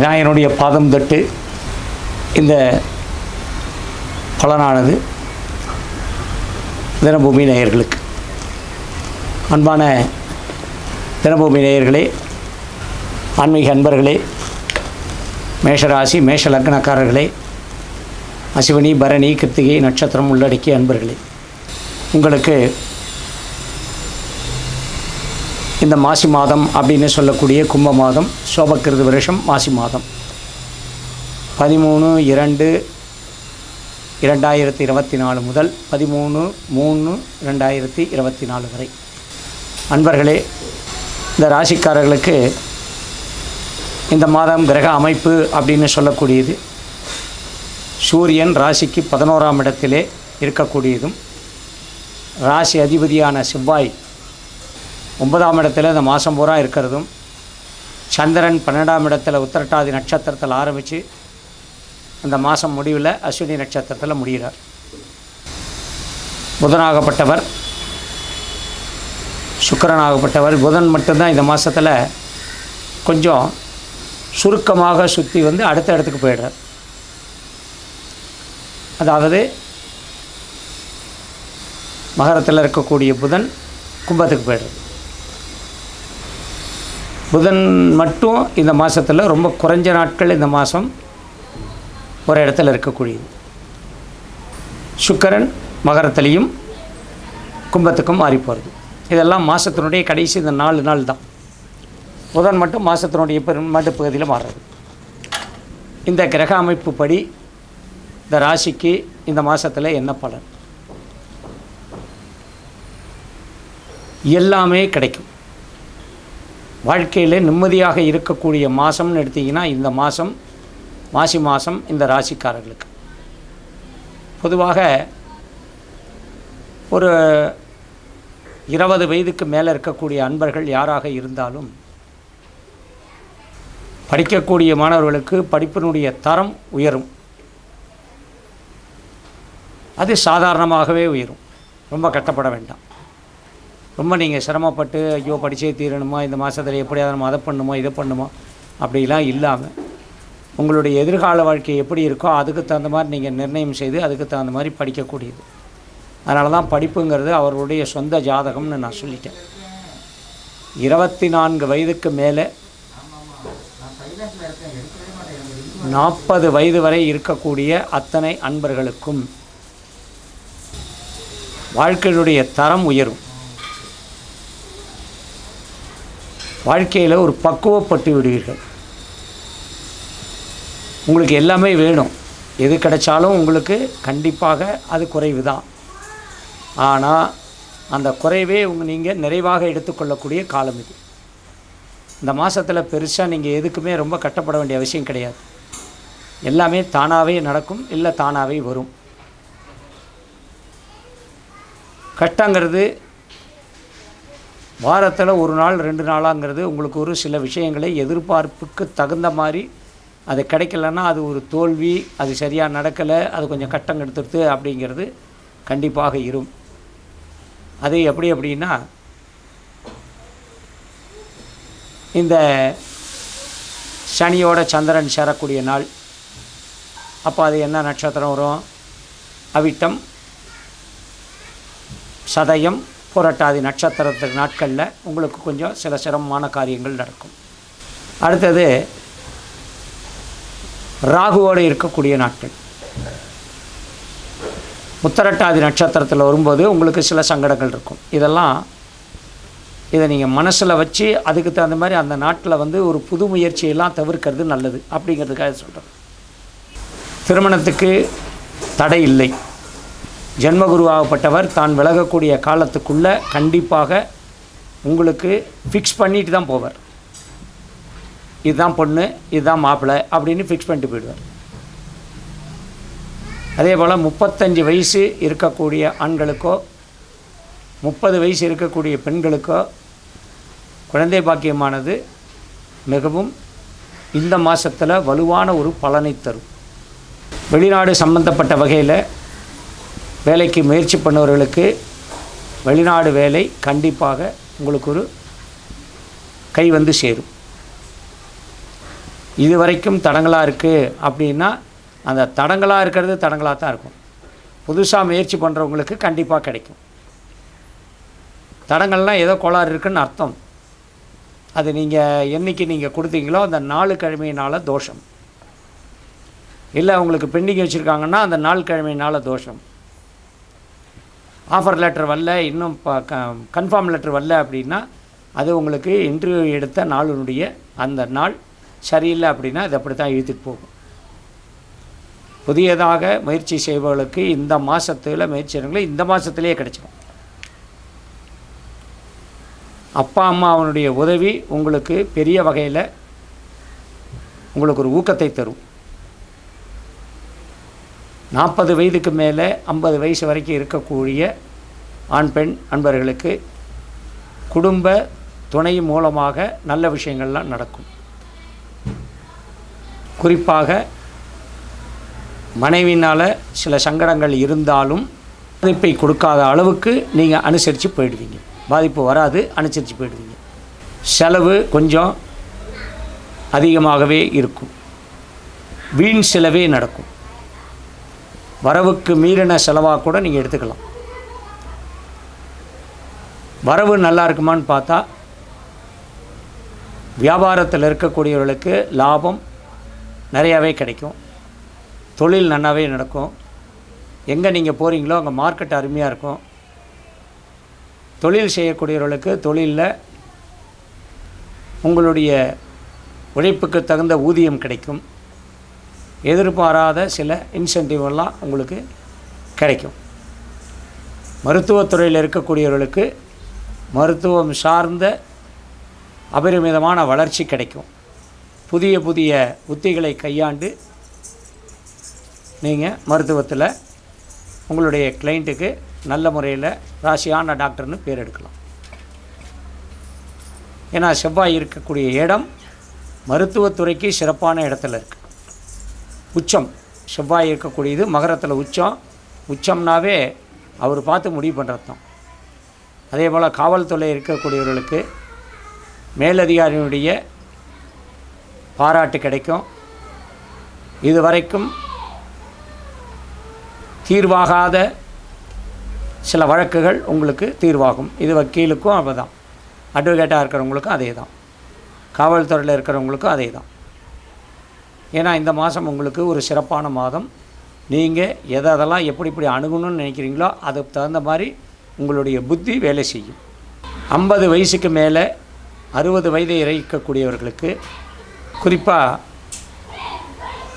விநாயகனுடைய பாதம் தட்டு இந்த பலனானது தினபூமி நேயர்களுக்கு. அன்பான தினபூமி நேயர்களே ஆன்மீக அன்பர்களே மேஷராசி மேஷ லக்னக்காரர்களே அசிவனி பரணி கிருத்திகை நட்சத்திரம் உள்ளடக்கிய அன்பர்களே உங்களுக்கு இந்த மாசி மாதம் அப்படின்னு சொல்லக்கூடிய கும்ப மாதம் சோபக்கிருது வருஷம் மாசி மாதம். பதிமூணு இரண்டு இரண்டாயிரத்தி இருபத்தி நாலு முதல் பதிமூணு மூணு ரெண்டாயிரத்தி இருபத்தி நாலு வரை. அன்பர்களே இந்த ராசிக்காரர்களுக்கு இந்த மாதம் கிரக அமைப்பு அப்படின்னு சொல்லக்கூடியது சூரியன் ராசிக்கு பதினோராம் இடத்திலே இருக்கக்கூடியதும் ராசி அதிபதியான செவ்வாய் ஒன்பதாம் இடத்துல இந்த மாதம் பூரா இருக்கிறதும் சந்திரன் பன்னெண்டாம் இடத்துல உத்திரட்டாதி நட்சத்திரத்தில் ஆரம்பித்து அந்த மாதம் முடிவில் அஸ்வினி நட்சத்திரத்தில் முடிகிறார். புதனாகப்பட்டவர் சுக்கரனாகப்பட்டவர் புதன் மட்டும்தான் இந்த மாதத்தில் கொஞ்சம் சுருக்கமாக சுற்றி வந்து அடுத்த இடத்துக்கு போயிடுறார். அதாவது மகரத்தில் இருக்கக்கூடிய புதன் கும்பத்துக்கு போயிடுறது புதன் மட்டும் இந்த மாதத்தில் ரொம்ப குறைஞ்ச நாட்கள் இந்த மாதம் ஒரு இடத்துல இருக்கக்கூடியது. சுக்கரன் மகரத்திலையும் கும்பத்துக்கும் மாறி போகிறது இதெல்லாம் மாதத்தினுடைய கடைசி இந்த நாலு நாள் தான். புதன் மட்டும் மாதத்தினுடைய பெருமாட்டு பகுதியில் மாறுறது. இந்த கிரக அமைப்பு படி இந்த ராசிக்கு இந்த மாதத்தில் என்ன பலன்? எல்லாமே கிடைக்கும். வாழ்க்கையில் நிம்மதியாக இருக்கக்கூடிய மாதம்னு எடுத்திங்கன்னா இந்த மாதம் மாசி மாதம் இந்த ராசிக்காரர்களுக்கு. பொதுவாக ஒரு இருபது வயதுக்கு மேலே இருக்கக்கூடிய அன்பர்கள் யாராக இருந்தாலும் படிக்கக்கூடிய மாணவர்களுக்கு படிப்பினுடைய தரம் உயரும். அது சாதாரணமாகவே உயரும். ரொம்ப கட்டப்பட வேண்டாம். ரொம்ப நீங்கள் சிரமப்பட்டு ஐயோ படிச்சே தீரணுமா? இந்த மாதத்தில் எப்படியாவது நம்ம அதை பண்ணுமோ இதை பண்ணுமோ? அப்படிலாம் இல்லாமல் உங்களுடைய எதிர்கால வாழ்க்கை எப்படி இருக்கோ அதுக்கு தகுந்த மாதிரி நீங்கள் நிர்ணயம் செய்து அதுக்கு தகுந்த மாதிரி படிக்கக்கூடியது. அதனால தான் படிப்புங்கிறது அவர்களுடைய சொந்த ஜாதகம்னு நான் சொல்லிட்டேன். இருபத்தி நான்கு வயதுக்கு மேலே நாற்பது வயது வரை இருக்கக்கூடிய அத்தனை அன்பர்களுக்கும் வாழ்க்கையினுடைய தரம் உயரும். வாழ்க்கையில் ஒரு பக்குவப்பட்டு விடுவீர்கள். உங்களுக்கு எல்லாமே வேணும். எது கிடைச்சாலும் உங்களுக்கு கண்டிப்பாக அது குறைவு தான் ஆனால் அந்த குறைவே உங்கள் நீங்கள் நிறைவாக எடுத்துக்கொள்ளக்கூடிய காலம் இது. இந்த மாதத்தில் பெருசாக நீங்கள் எதுக்குமே ரொம்ப கட்டப்பட வேண்டிய அவசியம் கிடையாது. எல்லாமே தானாகவே நடக்கும் இல்லை தானாகவே வரும். கட்டங்கிறது வாரத்தில் ஒரு நாள் ரெண்டு நாளாங்கிறது உங்களுக்கு ஒரு சில விஷயங்களை எதிர்பார்ப்புக்கு தகுந்த மாதிரி அது கிடைக்கலன்னா அது ஒரு தோல்வி அது சரியாக நடக்கலை அது கொஞ்சம் கட்டம் எடுத்துடுது அப்படிங்கிறது கண்டிப்பாக இரும். அது எப்படி அப்படின்னா இந்த சனியோட சந்திரன் சேரக்கூடிய நாள். அப்போ அது என்ன நட்சத்திரம் வரும்? அவிட்டம் சதயம் புரட்டாதி நட்சத்திரத்து நாட்களில் உங்களுக்கு கொஞ்சம் சில சிரமமான காரியங்கள் நடக்கும். அடுத்தது ராகுவோடு இருக்கக்கூடிய நாட்கள். உத்தரட்டாதி நட்சத்திரத்தில் வரும்போது உங்களுக்கு சில சங்கடங்கள் இருக்கும். இதெல்லாம் இதை நீங்கள் மனசில் வச்சு அதுக்கு தகுந்த மாதிரி அந்த நாட்டில் வந்து ஒரு புது முயற்சியெல்லாம் தவிர்க்கிறது நல்லது அப்படிங்கிறதுக்காக சொல்கிறேன் திருமணத்துக்கு தடை இல்லை. ஜென்மகுருவாகப்பட்டவர் தான் விலகக்கூடிய காலத்துக்குள்ளே கண்டிப்பாக உங்களுக்கு ஃபிக்ஸ் பண்ணிட்டு தான் போவார். இதுதான் பொண்ணு இதுதான் மாப்பிள்ளை அப்படின்னு ஃபிக்ஸ் பண்ணிட்டு போயிடுவார். அதே போல் முப்பத்தஞ்சு வயசு இருக்கக்கூடிய ஆண்களுக்கோ முப்பது வயசு இருக்கக்கூடிய பெண்களுக்கோ குழந்தை பாக்கியமானது மிகவும் இந்த மாதத்தில் வலுவான ஒரு பலனை தரும். வெளிநாடு சம்பந்தப்பட்ட வகையில் வேலைக்கு முயற்சி பண்ணவர்களுக்கு வெளிநாடு வேலை கண்டிப்பாக உங்களுக்கு ஒரு கை வந்து சேரும். இது வரைக்கும் தடங்களாக இருக்குது அப்படின்னா அந்த தடங்களாக இருக்கிறது தடங்களாக தான் இருக்கும். புதுசாக முயற்சி பண்ணுறவங்களுக்கு கண்டிப்பாக கிடைக்கும். தடங்கள்லாம் ஏதோ கோளாறு இருக்குன்னு அர்த்தம். அது நீங்கள் என்னைக்கு நீங்கள் கொடுத்தீங்களோ அந்த நாலு கிழமையினால் தோஷம். இல்லை உங்களுக்கு பெண்டிங் வச்சுருக்காங்கன்னா அந்த நாள் கிழமையினால் தோஷம். ஆஃபர் லெட்டர் வரல இன்னும் கன்ஃபார்ம் லெட்டர் வரல அப்படின்னா அது உங்களுக்கு இன்டர்வியூ எடுத்த நாளினுடைய அந்த நாள் சரியில்லை அப்படின்னா அது அப்படி தான் இழுத்துட்டு போகும். புதியதாக முயற்சி செய்பவர்களுக்கு இந்த மாதத்தில் முயற்சி செய்கிறவங்களுக்கு இந்த மாதத்துலேயே கிடைச்சிடும் அப்பா அம்மாவனுடைய உதவி உங்களுக்கு பெரிய வகையில் உங்களுக்கு ஒரு ஊக்கத்தை தரும். நாற்பது வயதுக்கு மேலே ஐம்பது வயசு வரைக்கும் இருக்கக்கூடிய ஆண் பெண் அன்பர்களுக்கு குடும்ப துணை மூலமாக நல்ல விஷயங்கள்லாம் நடக்கும். குறிப்பாக மனைவினால் சில சங்கடங்கள் இருந்தாலும் பாதிப்பை கொடுக்காத அளவுக்கு நீங்கள் அனுசரித்து போயிடுவீங்க. பாதிப்பு வராது அனுசரித்து போயிடுவீங்க. செலவு கொஞ்சம் அதிகமாகவே இருக்கும். வீண் செலவே நடக்கும். வரவுக்கு மீறின செலவாக கூட நீங்கள் எடுத்துக்கலாம். வரவு நல்லா இருக்குமான்னு பார்த்தா வியாபாரத்தில் இருக்கக்கூடியவர்களுக்கு லாபம் நிறையாவே கிடைக்கும். தொழில் நல்லாவே நடக்கும். எங்கே நீங்கள் போகிறீங்களோ அங்கே மார்க்கெட் அருமையாக இருக்கும். தொழில் செய்யக்கூடியவர்களுக்கு தொழிலில் உங்களுடைய உழைப்புக்கு தகுந்த ஊதியம் கிடைக்கும். எதிர்பாராத சில இன்சென்டிவெல்லாம் உங்களுக்கு கிடைக்கும். மருத்துவத்துறையில் இருக்கக்கூடியவர்களுக்கு மருத்துவம் சார்ந்த அபரிமிதமான வளர்ச்சி கிடைக்கும். புதிய புதிய உத்திகளை கையாண்டு நீங்கள் மருத்துவத்தில் உங்களுடைய கிளைண்ட்டுக்கு நல்ல முறையில் ராசியான டாக்டர்னு பேர் எடுக்கலாம். ஏன்னா செவ்வாய் இருக்கக்கூடிய இடம் மருத்துவத்துறைக்கு சிறப்பான இடத்துல இருக்குது உச்சம். செவ்வாய் இருக்கக்கூடியது மகரத்தில் உச்சம். உச்சம்னாவே அவர் பார்த்து முடிவு பண்ணுறது தான். அதே போல் காவல்துறை இருக்கக்கூடியவர்களுக்கு மேலதிகாரியினுடைய பாராட்டு கிடைக்கும். இதுவரைக்கும் தீர்வாகாத சில வழக்குகள் உங்களுக்கு தீர்வாகும். இது வக்கீலுக்கும் அப்போ தான் அட்வொகேட்டாக இருக்கிறவங்களுக்கும் அதே தான் காவல்துறையில் இருக்கிறவங்களுக்கும் அதே தான் ஏன்னா இந்த மாதம் உங்களுக்கு ஒரு சிறப்பான மாதம். நீங்கள் எதை அதெல்லாம் எப்படி இப்படி அணுகணும்னு நினைக்கிறீங்களோ அதுக்கு தகுந்த மாதிரி உங்களுடைய புத்தி வேலை செய்யும். ஐம்பது வயசுக்கு மேலே அறுபது வயதை இறைக்கக்கூடியவர்களுக்கு குறிப்பாக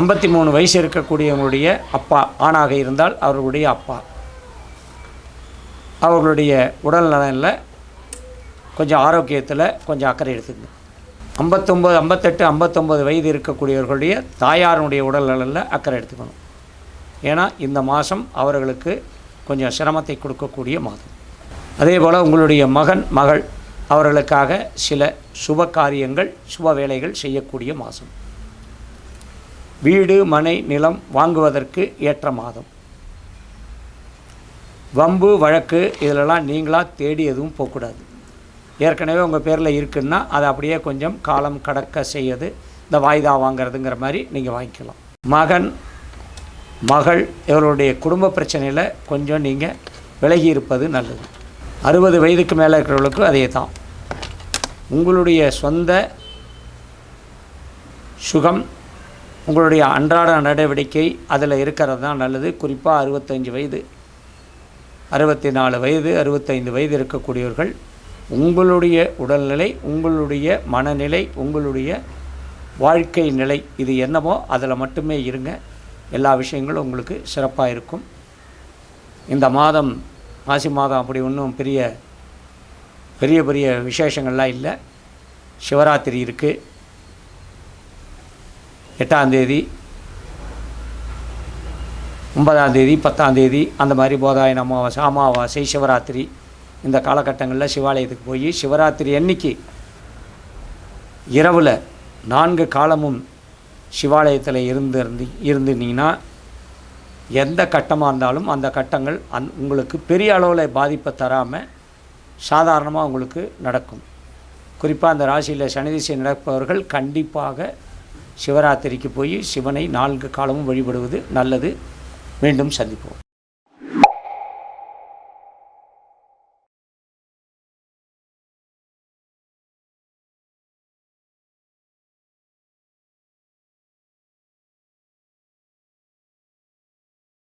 ஐம்பத்தி மூணு வயசு இருக்கக்கூடியவங்களுடைய அப்பா ஆணாக இருந்தால் அவர்களுடைய அப்பா. அவர்களுடைய உடல் நலனில் கொஞ்சம் ஆரோக்கியத்தில் கொஞ்சம் அக்கறை எடுத்துக்கணும் ஐம்பத்தொம்பது ஐம்பத்தெட்டு ஐம்பத்தொம்பது வயது இருக்கக்கூடியவர்களுடைய தாயாருடைய உடல்நலில் அக்கறை எடுத்துக்கணும். ஏன்னா இந்த மாதம் அவர்களுக்கு கொஞ்சம் சிரமத்தை கொடுக்கக்கூடிய மாதம். அதே போல் உங்களுடைய மகன் மகள் அவர்களுக்காக சில சுப காரியங்கள் சுப வேலைகள் செய்யக்கூடிய மாதம். வீடு மனை நிலம் வாங்குவதற்கு ஏற்ற மாதம். வம்பு வழக்கு இதிலெல்லாம் நீங்களாக தேடி எதுவும் போகக்கூடாது. ஏற்கனவே உங்கள் பேரில் இருக்குன்னா அதை அப்படியே கொஞ்சம் காலம் கடக்க செய்யது. இந்த வாய்தா வாங்கிறதுங்கிற மாதிரி நீங்கள் வாங்கிக்கலாம். மகன் மகள் இவருடைய குடும்ப பிரச்சனையில் கொஞ்சம் நீங்கள் விலகி இருப்பது நல்லது. அறுபது வயதுக்கு மேலே இருக்கிறவர்களுக்கும் அதே தான். உங்களுடைய சொந்த சுகம் உங்களுடைய அன்றாட நடவடிக்கை அதில் இருக்கிறது தான் நல்லது. குறிப்பாக அறுபத்தஞ்சு வயது. அறுபத்தி நாலு வயது அறுபத்தைந்து வயது இருக்கக்கூடியவர்கள் உங்களுடைய உடல்நிலை உங்களுடைய மனநிலை உங்களுடைய வாழ்க்கை நிலை இது என்னமோ அதில் மட்டுமே இருங்க. எல்லா விஷயங்களும் உங்களுக்கு சிறப்பாக இருக்கும். இந்த மாதம் மாசி மாதம் அப்படி ஒன்றும் பெரிய பெரிய பெரிய விசேஷங்கள்லாம் இல்லை. சிவராத்திரி இருக்குது எட்டாந்தேதி பத்தாம் பத்தாந்தேதி அந்த மாதிரி போதாயன அமாவாசை அமாவாசை சிவராத்திரி. இந்த காலகட்டங்களில் சிவாலயத்துக்கு போய் சிவராத்திரி அன்னைக்கு இரவில் நான்கு காலமும் சிவாலயத்தில் இருந்து இருந்து இருந்துனீங்கன்னா எந்த கட்டமாக இருந்தாலும் அந்த கட்டங்கள் அந் உங்களுக்கு பெரிய அளவில் பாதிப்பை தராமல் சாதாரணமாக உங்களுக்கு நடக்கும். குறிப்பாக அந்த ராசியில் சனிதிசை நடப்பவர்கள் கண்டிப்பாக சிவராத்திரிக்கு போய் சிவனை நான்கு காலமும் வழிபடுவது நல்லது. மீண்டும் சந்திப்போம்.